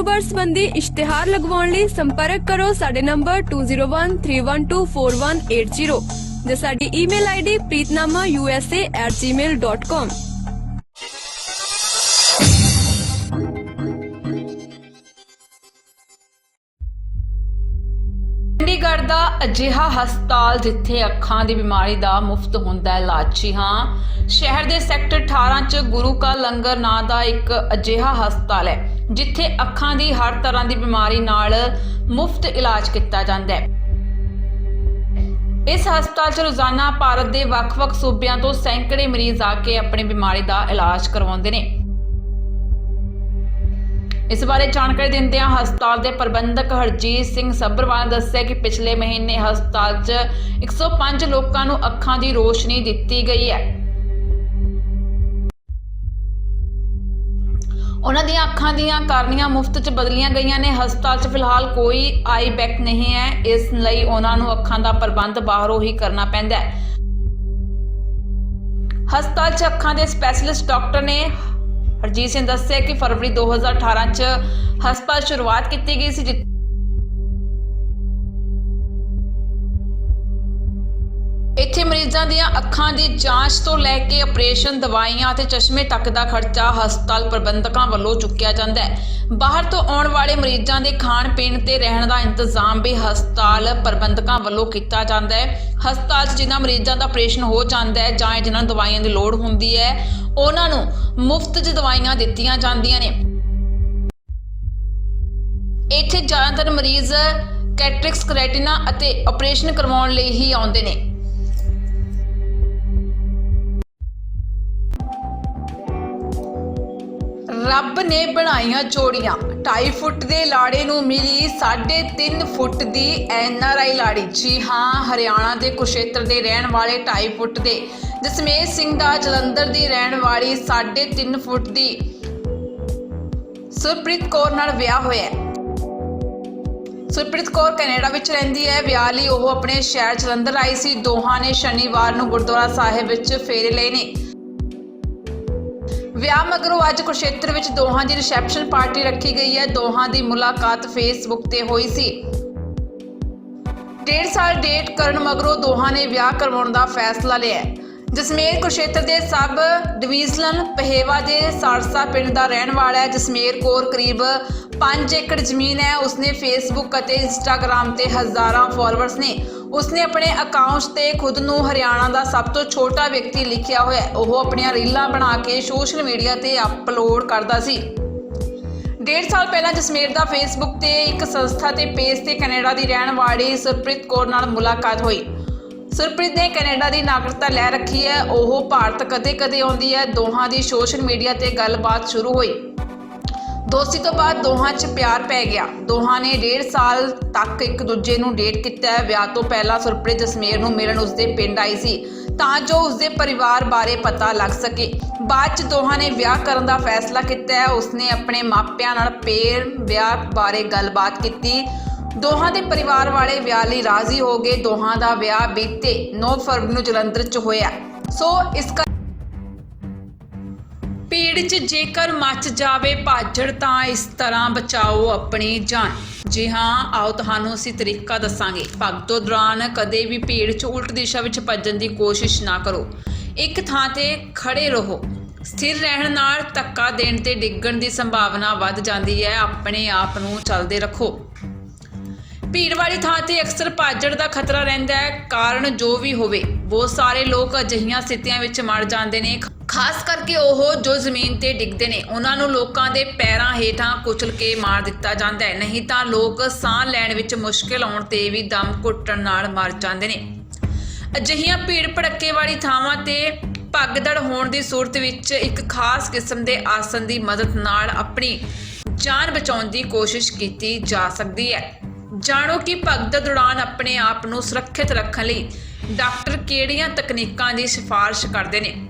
ਕਾਰੋਬਾਰ ਸੰਬੰਧੀ ਇਸ਼ਤਿਹਾਰ ਲਗਵਾਉਣ ਲਈ ਸੰਪਰਕ ਕਰੋ ਸਾਡੇ ਨੰਬਰ 2013124180 ਜਾਂ ਸਾਡੀ ਈਮੇਲ ਆਈਡੀ preetnamausa@gmail.com ਚੰਡੀਗੜ੍ਹ ਦਾ ਅਜਿਹਾ ਹਸਪਤਾਲ ਜਿੱਥੇ ਅੱਖਾਂ ਦੀ ਬਿਮਾਰੀ ਦਾ ਮੁਫਤ ਹੁੰਦਾ ਹੈ ਇਲਾਜ ਹਾਂ। ਸ਼ਹਿਰ ਦੇ ਸੈਕਟਰ 18 ਚ ਗੁਰੂ ਕਾ ਲੰਗਰ ਨਾਂ ਦਾ ਇੱਕ ਅਜਿਹਾ ਹਸਪਤਾਲ ਹੈ। ਜਿੱਥੇ ਅੱਖਾਂ ਦੀ ਹਰ ਤਰ੍ਹਾਂ ਦੀ ਬਿਮਾਰੀ ਨਾਲ ਮੁਫਤ ਇਲਾਜ ਕੀਤਾ ਜਾਂਦਾ ਹੈ। ਇਸ ਹਸਪਤਾਲ 'ਚ ਰੋਜ਼ਾਨਾ ਭਾਰਤ ਦੇ ਵੱਖ-ਵੱਖ ਸੂਬਿਆਂ ਤੋਂ ਸੈਂਕੜੇ ਮਰੀਜ਼ ਆ ਕੇ ਆਪਣੀ ਬਿਮਾਰੀ ਦਾ ਇਲਾਜ ਕਰਵਾਉਂਦੇ ਨੇ। ਇਸ ਬਾਰੇ ਜਾਣਕਾਰੀ ਦਿੰਦਿਆਂ ਹਸਪਤਾਲ ਦੇ ਪ੍ਰਬੰਧਕ ਹਰਜੀਤ ਸਿੰਘ ਸੱਭਰਵਾਲ ਨੇ ਦੱਸਿਆ ਕਿ ਪਿਛਲੇ ਮਹੀਨੇ ਹਸਪਤਾਲ 'ਚ 105 ਲੋਕਾਂ ਨੂੰ ਅੱਖਾਂ ਦੀ ਰੋਸ਼ਨੀ ਦਿੱਤੀ ਗਈ ਹੈ। ਉਹਨਾਂ ਦੀਆਂ ਅੱਖਾਂ ਦੀਆਂ ਕਾਰਨੀਆਂ ਮੁਫਤ 'ਚ ਬਦਲੀਆਂ ਗਈਆਂ ਨੇ। ਹਸਪਤਾਲ 'ਚ ਫਿਲਹਾਲ ਕੋਈ ਆਈ ਬੈਕ ਨਹੀਂ ਹੈ। ਇਸ ਲਈ ਉਹਨਾਂ ਨੂੰ ਅੱਖਾਂ ਦਾ ਪ੍ਰਬੰਧ ਬਾਹਰੋਂ ਹੀ ਕਰਨਾ ਪੈਂਦਾ ਹੈ। ਹਸਪਤਾਲ 'ਚ ਅੱਖਾਂ ਦੇ ਸਪੈਸ਼ਲਿਸਟ ਡਾਕਟਰ ਨੇ ਹਰਜੀਤ ਸਿੰਘ ਦੱਸਿਆ ਕਿ ਫਰਵਰੀ 2018 ਚ ਹਸਪਤਾਲ ਸ਼ੁਰੂਆਤ ਕੀਤੀ ਗਈ ਸੀ ਮਰੀਜ਼ਾਂ ਦੀਆਂ ਅੱਖਾਂ ਦੀ ਜਾਂਚ ਤੋਂ ਲੈ ਕੇ ਆਪਰੇਸ਼ਨ ਦਵਾਈਆਂ ਅਤੇ ਚਸ਼ਮੇ ਤੱਕ ਦਾ ਖਰਚਾ ਹਸਪਤਾਲ ਪ੍ਰਬੰਧਕਾਂ ਵੱਲੋਂ ਚੁੱਕਿਆ ਜਾਂਦਾ ਹੈ। ਬਾਹਰ ਤੋਂ ਆਉਣ ਵਾਲੇ ਮਰੀਜ਼ਾਂ ਦੇ ਖਾਣ ਪੀਣ ਤੇ ਰਹਿਣ ਦਾ ਇੰਤਜ਼ਾਮ ਵੀ ਹਸਪਤਾਲ ਪ੍ਰਬੰਧਕਾਂ ਵੱਲੋਂ ਕੀਤਾ ਜਾਂਦਾ ਹੈ। ਹਸਪਤਾਲ 'ਚ ਜਿਨ੍ਹਾਂ ਮਰੀਜ਼ਾਂ ਦਾ ਆਪਰੇਸ਼ਨ ਹੋ ਜਾਂਦਾ ਹੈ ਜਾਂ ਜਿਨ੍ਹਾਂ ਨੂੰ ਦਵਾਈਆਂ ਦੀ ਲੋੜ ਹੁੰਦੀ ਹੈ, ਉਹਨਾਂ ਨੂੰ ਮੁਫਤ 'ਚ ਦਵਾਈਆਂ ਦਿੱਤੀਆਂ ਜਾਂਦੀਆਂ ਨੇ। ਇੱਥੇ ਜ਼ਿਆਦਾਤਰ ਮਰੀਜ਼ ਕੈਟਰਿਕਸ, ਕ੍ਰੈਟਿਨਾ ਅਤੇ ਆਪਰੇਸ਼ਨ ਕਰਵਾਉਣ ਲਈ ਹੀ ਆਉਂਦੇ ਨੇ। ਰੱਬ ਨੇ ਬਣਾਈਆਂ ਜੋੜੀਆਂ 2.5 ਫੁੱਟ ਦੇ ਲਾੜੇ ਨੂੰ ਮਿਲੀ 3.5 ਫੁੱਟ ਦੀ ਐਨਆਰਆਈ ਲਾੜੀ। ਜੀ ਹਾਂ, ਹਰਿਆਣਾ ਦੇ ਕੁਸ਼ੇਤਰ ਦੇ ਰਹਿਣ ਵਾਲੇ 2.5 ਫੁੱਟ ਦੇ। ਜਸਮੇਤ ਸਿੰਘ ਦਾ ਜਲੰਧਰ ਦੀ ਰਹਿਣ ਵਾਲੀ 3.5 ਫੁੱਟ ਦੀ ਸੁਰਪ੍ਰੀਤ ਕੌਰ ਨਾਲ ਵਿਆਹ ਹੋਇਆ ਹੈ। ਸੁਰਪ੍ਰੀਤ ਕੌਰ ਕੈਨੇਡਾ ਵਿੱਚ ਰਹਿੰਦੀ ਹੈ। ਵਿਆਹ ਲਈ ਉਹ ਆਪਣੇ ਸ਼ਹਿਰ ਜਲੰਧਰ ਆਈ ਸੀ। ਦੋਹਾਂ ਨੇ ਸ਼ਨੀਵਾਰ ਨੂੰ ਗੁਰਦੁਆਰਾ ਸਾਹਿਬ ਵਿੱਚ ਫੇਰੇ ਲਏ ਨੇ। ਵਿਆਹ ਮਗਰੋਂ ਅੱਜ ਕੁਰਸ਼ੇਤਰ ਵਿੱਚ ਦੋਹਾਂ ਦੀ ਰਿਸੈਪਸ਼ਨ ਪਾਰਟੀ ਰੱਖੀ ਗਈ ਹੈ। ਦੋਹਾਂ ਦੀ ਮੁਲਾਕਾਤ ਫੇਸਬੁੱਕ ਤੇ ਹੋਈ ਸੀ। ਡੇਢ ਸਾਲ ਡੇਟ ਕਰਨ ਮਗਰੋਂ ਦੋਹਾਂ ਨੇ ਵਿਆਹ ਕਰਵਾਉਣ ਦਾ ਫੈਸਲਾ ਲਿਆ ਜਸਮੇਰ ਕੁਸ਼ੇਤਰ ਦੇ ਸਬ ਡਿਵੀਜ਼ਨਲ ਪਹੇਵਾ ਦੇ ਸਾਰਸਾ ਪਿੰਡ ਦਾ ਰਹਿਣ ਵਾਲਾ ਹੈ। ਜਸਮੇਰ ਕੌਰ ਕਰੀਬ 5 ਏਕੜ ਜ਼ਮੀਨ ਹੈ। ਉਸਨੇ ਫੇਸਬੁੱਕ ਅਤੇ ਇੰਸਟਾਗ੍ਰam ਤੇ ਹਜ਼ਾਰਾਂ ਫਾਲੋਅਰਸ ਨੇ ਉਸਨੇ ਆਪਣੇ ਅਕਾਊਂਟਸ ਤੇ ਖੁਦ ਨੂੰ ਹਰਿਆਣਾ ਦਾ ਸਭ ਤੋਂ ਛੋਟਾ ਵਿਅਕਤੀ ਲਿਖਿਆ ਹੋਇਆ ਉਹ ਆਪਣੀਆਂ ਰੀਲਾਂ ਬਣਾ ਕੇ ਸੋਸ਼ਲ ਮੀਡੀਆ ਤੇ ਅਪਲੋਡ ਕਰਦਾ ਸੀ। ਡੇਢ ਸਾਲ ਪਹਿਲਾਂ ਜਸਮੇਰ ਦਾ ਫੇਸਬੁੱਕ ਤੇ ਇੱਕ ਸੰਸਥਾ ਤੇ ਪੇਜ ਤੇ ਕੈਨੇਡਾ ਦੀ ਰਹਿਣ ਵਾਲੀ ਸੁਰਪ੍ਰੀਤ ਕੌਰ ਨਾਲ ਮੁਲਾਕਾਤ ਹੋਈ। ਸੁਰਪ੍ਰੀਤ ਨੇ ਕੈਨੇਡਾ ਦੀ ਨਾਗਰਿਕਤਾ ਲੈ ਰੱਖੀ ਹੈ। ਉਹ ਭਾਰਤ ਕਦੇ-ਕਦੇ ਆਉਂਦੀ ਹੈ। ਦੋਹਾਂ ਦੀ ਸੋਸ਼ਲ ਮੀਡੀਆ ਤੇ ਗੱਲਬਾਤ ਸ਼ੁਰੂ ਹੋਈ। ਦੋਸਤੀ ਤੋਂ ਬਾਅਦ ਦੋਹਾਂ 'ਚ ਪਿਆਰ ਪੈ ਗਿਆ। ਦੋਹਾਂ ਨੇ ਡੇਢ ਸਾਲ ਤੱਕ ਇੱਕ ਦੂਜੇ ਨੂੰ ਡੇਟ ਕੀਤਾ ਵਿਆਹ ਤੋਂ ਪਹਿਲਾਂ ਸੁਰਪ੍ਰੀਤ ਜਸਮੇਰ ਨੂੰ ਮਿਲਣ ਉਸਦੇ ਪਿੰਡ ਆਈ ਸੀ। ਤਾਂ ਜੋ ਉਸਦੇ ਪਰਿਵਾਰ ਬਾਰੇ ਪਤਾ ਲੱਗ ਸਕੇ। ਬਾਅਦ 'ਚ ਦੋਹਾਂ ਨੇ ਵਿਆਹ ਕਰਨ ਦਾ ਫੈਸਲਾ ਕੀਤਾ ਉਸਨੇ ਆਪਣੇ ਮਾਪਿਆਂ ਨਾਲ ਪੇਰ ਵਿਆਹ ਬਾਰੇ ਗੱਲਬਾਤ ਕੀਤੀ। ਦੋਹਾਂ ਦੇ ਪਰਿਵਾਰ ਵਾਲੇ ਵਿਆਹ ਲਈ ਰਾਜ਼ੀ ਹੋ ਗਏ। ਦੋਹਾਂ ਦਾ ਵਿਆਹ ਬੀਤੇ 9 ਫਰਵਰੀ ਨੂੰ ਜਲੰਧਰ 'ਚ ਹੋਇਆ। ਸੋ ਇਸ ਕਰ ਭੀੜ 'ਚ ਜੇਕਰ ਮੱਚ ਜਾਵੇ ਭਾਜੜ, ਤਾਂ ਇਸ ਤਰ੍ਹਾਂ ਬਚਾਓ ਆਪਣੀ ਜਾਨ। ਜੀ ਹਾਂ, ਆਓ ਤੁਹਾਨੂੰ ਅਸੀਂ ਤਰੀਕਾ ਦੱਸਾਂਗੇ। ਭਗਤੋ ਦੌਰਾਨ ਕਦੇ ਵੀ ਭੀੜ 'ਚ ਉਲਟ ਦਿਸ਼ਾ ਵਿੱਚ ਭੱਜਣ ਦੀ ਕੋਸ਼ਿਸ਼ ਨਾ ਕਰੋ। ਇੱਕ ਥਾਂ ਤੇ ਖੜੇ ਰਹੋ। ਸਥਿਰ ਰਹਿਣ ਨਾਲ ਧੱਕਾ ਦੇਣ ਤੇ ਡਿੱਗਣ ਦੀ ਸੰਭਾਵਨਾ ਵੱਧ ਜਾਂਦੀ ਹੈ। ਆਪਣੇ ਆਪ ਨੂੰ ਚੱਲਦੇ ਰੱਖੋ। ਭੀੜ ਵਾਲੀ ਥਾਂ ਤੇ ਅਕਸਰ ਭਾਜੜ ਦਾ ਖਤਰਾ ਰਹਿੰਦਾ ਹੈ। ਕਾਰਨ ਜੋ ਵੀ ਹੋਵੇ, ਬਹੁਤ ਸਾਰੇ ਲੋਕ ਅਜਿਹੀਆਂ ਸਥਿਤੀਆਂ ਵਿੱਚ ਮਰ ਜਾਂਦੇ ਨੇ। ਖਾਸ ਕਰਕੇ ਉਹ ਜੋ ਜ਼ਮੀਨ ਤੇ ਡਿੱਗਦੇ ਨੇ, ਉਹਨਾਂ ਨੂੰ ਲੋਕਾਂ ਦੇ ਪੈਰਾਂ ਹੇਠਾਂ ਕੁਚਲ ਕੇ ਮਾਰ ਦਿੱਤਾ ਜਾਂਦਾ ਹੈ। ਨਹੀਂ ਤਾਂ ਲੋਕ ਸਾਹ ਲੈਣ ਵਿੱਚ ਮੁਸ਼ਕਲ ਆਉਣ ਤੇ ਵੀ ਦਮ ਘੁੱਟਣ ਨਾਲ ਮਰ ਜਾਂਦੇ ਨੇ। ਅਜਿਹੀਆਂ ਭੀੜ ਭੜੱਕੇ ਵਾਲੀ ਥਾਵਾਂ ਤੇ ਭਗਦੜ ਹੋਣ ਦੀ ਸੂਰਤ ਵਿੱਚ ਇੱਕ ਖਾਸ ਕਿਸਮ ਦੇ ਆਸਨ ਦੀ ਮਦਦ ਨਾਲ ਆਪਣੀ ਜਾਨ ਬਚਾਉਣ ਦੀ ਕੋਸ਼ਿਸ਼ ਕੀਤੀ ਜਾ ਸਕਦੀ ਹੈ। ਜਾਣੋ ਕਿ ਭਗਦੜ ਦੌਰਾਨ ਆਪਣੇ ਆਪ ਨੂੰ ਸੁਰੱਖਿਅਤ ਰੱਖਣ ਲਈ ਡਾਕਟਰ ਕਿਹੜੀਆਂ ਤਕਨੀਕਾਂ ਦੀ ਸਿਫਾਰਿਸ਼ ਕਰਦੇ ਨੇ?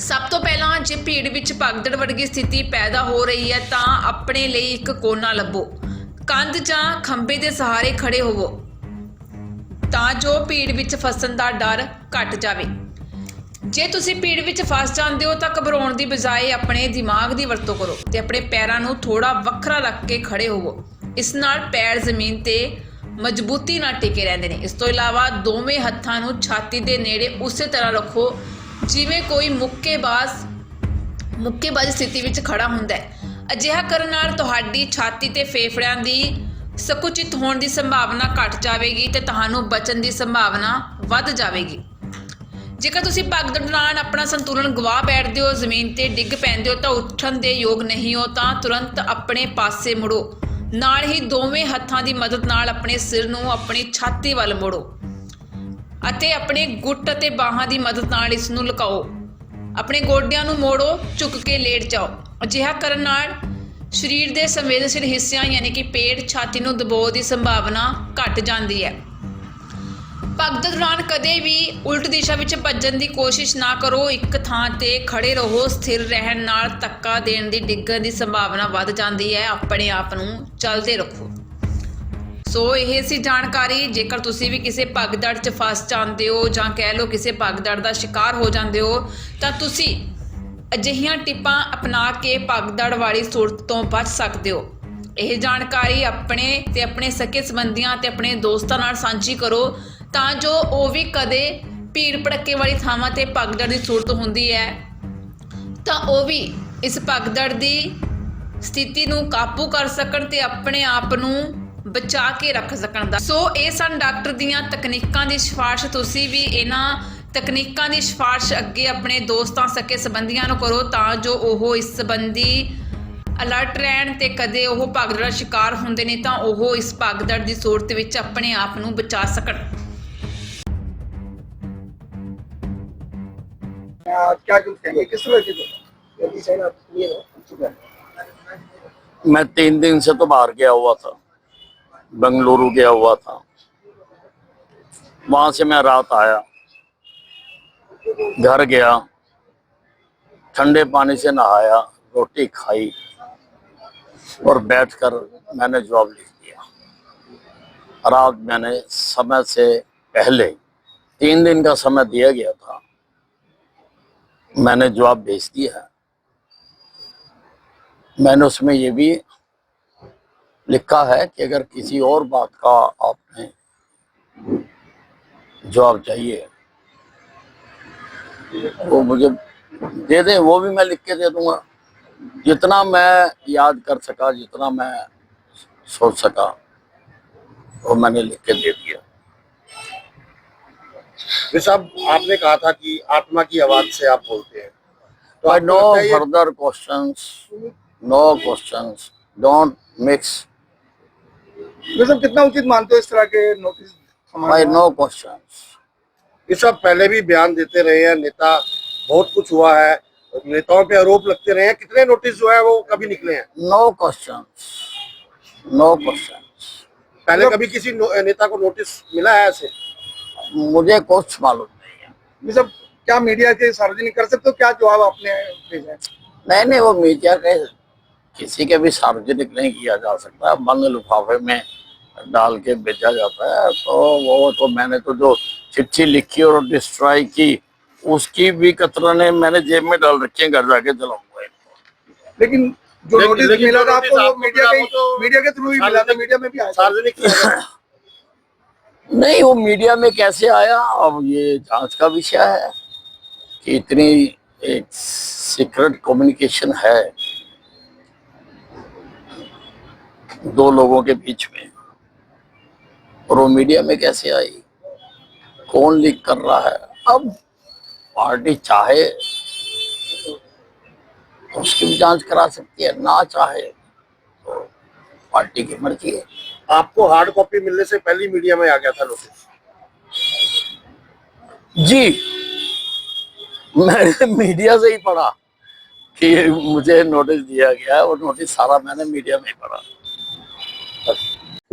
ਸਭ ਤੋਂ ਪਹਿਲਾਂ ਜੇ ਭੀੜ ਵਿੱਚ ਭਗਦੜ ਵਰਗੀ ਸਥਿਤੀ ਪੈਦਾ ਹੋ ਰਹੀ ਹੈ, ਤਾਂ ਆਪਣੇ ਲਈ ਇੱਕ ਕੋਨਾ ਲੱਭੋ। ਕੰਧ ਜਾਂ ਖੰਭੇ ਦੇ ਸਹਾਰੇ ਖੜੇ ਹੋਵੋ, ਤਾਂ ਜੋ ਭੀੜ ਵਿੱਚ ਫਸਣ ਦਾ ਡਰ ਘਟ ਜਾਵੇ। ਜੇ ਤੁਸੀਂ ਭੀੜ ਵਿੱਚ ਫਸ ਜਾਂਦੇ ਹੋ, ਤਾਂ ਘਬਰਾਉਣ ਦੀ ਬਜਾਏ ਆਪਣੇ ਦਿਮਾਗ ਦੀ ਵਰਤੋਂ ਕਰੋ ਤੇ ਆਪਣੇ ਪੈਰਾਂ ਨੂੰ ਥੋੜਾ ਵੱਖਰਾ ਰੱਖ ਕੇ ਖੜੇ ਹੋਵੋ। ਇਸ ਨਾਲ ਪੈਰ ਜ਼ਮੀਨ ਤੇ ਮਜ਼ਬੂਤੀ ਨਾਲ ਟਿਕੇ ਰਹਿੰਦੇ ਨੇ। ਇਸ ਤੋਂ ਇਲਾਵਾ ਦੋਵੇਂ ਹੱਥਾਂ ਨੂੰ ਛਾਤੀ ਦੇ ਨੇੜੇ ਉਸੇ ਤਰ੍ਹਾਂ ਰੱਖੋ ਜਿਵੇਂ ਕੋਈ ਮੁੱਕੇਬਾਜ਼, ਮੁੱਕੇਬਾਜ਼ੀ ਸਥਿਤੀ ਵਿੱਚ ਖੜਾ ਹੁੰਦਾ ਹੈ। ਅਜਿਹਾ ਕਰਨ ਨਾਲ ਤੁਹਾਡੀ ਛਾਤੀ ਤੇ ਫੇਫੜਿਆਂ ਦੀ ਸੰਕੁਚਿਤ ਹੋਣ ਦੀ ਸੰਭਾਵਨਾ ਘਟ ਜਾਵੇਗੀ ਤੇ ਤੁਹਾਨੂੰ ਬਚਣ ਦੀ ਸੰਭਾਵਨਾ ਵੱਧ ਜਾਵੇਗੀ। ਜੇਕਰ ਤੁਸੀਂ ਭਗਦੜ ਦੌਰਾਨ ਆਪਣਾ ਸੰਤੁਲਨ ਗਵਾ ਬੈਠਦੇ ਹੋ, ਜ਼ਮੀਨ ਤੇ ਡਿੱਗ ਪੈਂਦੇ ਹੋ, ਤਾਂ ਉੱਠਣ ਦੇ ਯੋਗ ਨਹੀਂ ਹੋ, ਤਾਂ ਤੁਰੰਤ ਆਪਣੇ ਪਾਸੇ ਮੁੜੋ। ਨਾਲ ਹੀ ਦੋਵੇਂ ਹੱਥਾਂ ਦੀ ਮਦਦ ਨਾਲ ਆਪਣੇ ਸਿਰ ਨੂੰ ਆਪਣੀ ਛਾਤੀ ਵੱਲ ਮੋੜੋ। ਅਤੇ ਆਪਣੇ ਗੁੱਟ ਅਤੇ ਬਾਹਾਂ ਦੀ ਮਦਦ ਨਾਲ ਇਸ ਨੂੰ ਲੁਕਾਓ। ਆਪਣੇ ਗੋਡਿਆਂ ਨੂੰ ਮੋੜੋ, ਝੁੱਕ ਕੇ ਲੇਟ ਜਾਓ। ਅਜਿਹਾ ਕਰਨ ਨਾਲ ਸਰੀਰ ਦੇ ਸੰਵੇਦਨਸ਼ੀਲ ਹਿੱਸਿਆਂ ਯਾਨੀ ਕਿ ਪੇਟ, ਛਾਤੀ ਨੂੰ ਦਬਾਅ ਦੀ ਸੰਭਾਵਨਾ ਘਟ ਜਾਂਦੀ ਹੈ। ਭਗਤ ਦੌਰਾਨ ਕਦੇ ਵੀ ਉਲਟ ਦਿਸ਼ਾ ਵਿੱਚ ਭੱਜਣ ਦੀ ਕੋਸ਼ਿਸ਼ ਨਾ ਕਰੋ। ਇੱਕ ਥਾਂ ਤੇ ਖੜੇ ਰਹੋ, ਸਥਿਰ ਰਹਿਣ ਨਾਲ ਧੱਕਾ ਦੇਣ ਦੀ ਡਿੱਗਣ ਦੀ ਸੰਭਾਵਨਾ ਵੱਧ ਜਾਂਦੀ ਹੈ। ਆਪਣੇ ਆਪ ਨੂੰ ਚੱਲਦੇ ਰੱਖੋ। ਸੋ ਇਹ ਸੀ ਜਾਣਕਾਰੀ। ਜੇਕਰ ਤੁਸੀਂ ਵੀ ਕਿਸੇ ਭਗਦੜ 'ਚ ਫਸ ਜਾਂਦੇ ਹੋ ਜਾਂ ਕਹਿ ਲਓ ਕਿਸੇ ਭਗਦੜ ਦਾ ਸ਼ਿਕਾਰ ਹੋ ਜਾਂਦੇ ਹੋ, ਤਾਂ ਤੁਸੀਂ ਅਜਿਹੀਆਂ ਟਿਪਾਂ ਅਪਣਾ ਕੇ ਭਗਦੜ ਵਾਲੀ ਸੂਰਤ ਤੋਂ ਬਚ ਸਕਦੇ ਹੋ। ਇਹ ਜਾਣਕਾਰੀ ਆਪਣੇ ਤੇ ਆਪਣੇ ਸਕੇ ਸੰਬੰਧੀਆਂ ਤੇ ਆਪਣੇ ਦੋਸਤਾਂ ਨਾਲ ਸਾਂਝੀ ਕਰੋ, ਤਾਂ ਜੋ ਉਹ ਵੀ ਕਦੇ ਭੀੜ ਭੜੱਕੇ ਵਾਲੀ ਥਾਵਾਂ ਤੇ ਭਗਦੜ ਦੀ ਸੂਰਤ ਹੁੰਦੀ ਹੈ, ਤਾਂ ਉਹ ਵੀ ਇਸ ਭਗਦੜ ਦੀ ਸਥਿਤੀ ਨੂੰ ਕਾਬੂ ਕਰ ਸਕਣ ਤੇ ਆਪਣੇ ਆਪ ਨੂੰ ਬਚਾ ਕੇ ਰੱਖ ਸਕਣ ਦਾ ਸੋ ਇਹ ਸਨ ਡਾਕਟਰ ਦੀਆਂ ਤਕਨੀਕਾਂ ਦੀ ਸਿਫਾਰਿਸ਼ ਤੁਸੀਂ ਵੀ ਇਹਨਾਂ ਤਕਨੀਕਾਂ ਦੀ ਸਿਫਾਰਿਸ਼ ਅੱਗੇ ਆਪਣੇ ਦੋਸਤਾਂ ਸਕੇ ਸੰਬੰਧੀਆਂ ਨੂੰ ਕਰੋ ਤਾਂ ਜੋ ਉਹ ਇਸ ਸੰਬੰਧੀ ਅਲਰਟ ਰਹਿਣ ਤੇ ਕਦੇ ਉਹ ਭਗਦੜ ਦਾ ਸ਼ਿਕਾਰ ਹੁੰਦੇ ਨੇ ਤਾਂ ਉਹ ਇਸ ਭਗਦੜ ਦੀ ਸੂਰਤ ਵਿੱਚ ਆਪਣੇ ਆਪ ਨੂੰ ਬਚਾ ਸਕਣ आ, क्या कुछ कहिए किस तरह की जल्दी साइड आप ये ठीक है मैं तीन दिन से तो बाहर गया हुआ था बेंगलुरु गया हुआ था। वहाँ से मैं रात आया। घर गया। ठंडे पानी से नहाया, रोटी खाई और बैठकर मैंने जवाब लिख दिया। रात मैंने समय से पहले तीन दिन का समय दिया गया था। मैंने जवाब भेज दिया मैंने उसमें ये भी लिखा है कि अगर किसी और बात का आपने जवाब चाहिए वो मुझे दे दे वो भी मैं लिख के दे दूँगा। जितना मैं याद कर सका जितना मैं सोच सका वो मैंने लिख के दे दिया। सब आपने कहा था कि आत्मा की आवाज़ से आप बोलते हैं। तो no further questions no questions don't mix ये सब कितना उचित मानते हो इस तरह के नोटिस हमारे नो क्वेश्चन ये सब पहले भी बयान देते रहे हैं नेता बहुत कुछ हुआ है नेताओं पे आरोप लगते रहे हैं कितने नोटिस जो है वो कभी निकले हैं? नो क्वेश्चन नो क्वेश्चन पहले कभी किसी नेता को नोटिस मिला है ऐसे? मुझे कुछ मालूम नहीं है। सब क्या मीडिया के सार्वजनिक कर सकते हो? क्या जवाब आपने भेजा है? नहीं नहीं वो मीडिया के किसी के भी सार्वजनिक नहीं किया जा सकता। बंद लिफाफे में डाल के बेचा जाता है। तो वो तो मैंने तो जो चिट्ठी लिखी और डिस्ट्रॉय की उसकी भी कतरने मैंने जेब में डाल रखी है घर जाके इनको। लेकिन जो नोटिस लेकिन मिला था आपको मीडिया के तो मीडिया के थ्रू ही मिला था मीडिया में भी आया सार्वजनिक नहीं वो मीडिया में कैसे आया? अब ये जाँच का विषय है कि इतनी एक सीक्रेट कम्युनिकेशन है। दो लोगों के बीच में। और वो मीडिया में कैसे आई? कौन लीक कर रहा है? अब पार्टी चाहे तो उसकी भी जाँच करा सकती है ना चाहे तो पार्टी की मर्ज़ी है। आपको हार्ड कॉपी मिलने से पहले मीडिया में आ गया था नोटिस जी मैंने मीडिया से ही पढ़ा कि मुझे नोटिस दिया गया और नोटिस सारा मैंने मीडिया में ही पढ़ा।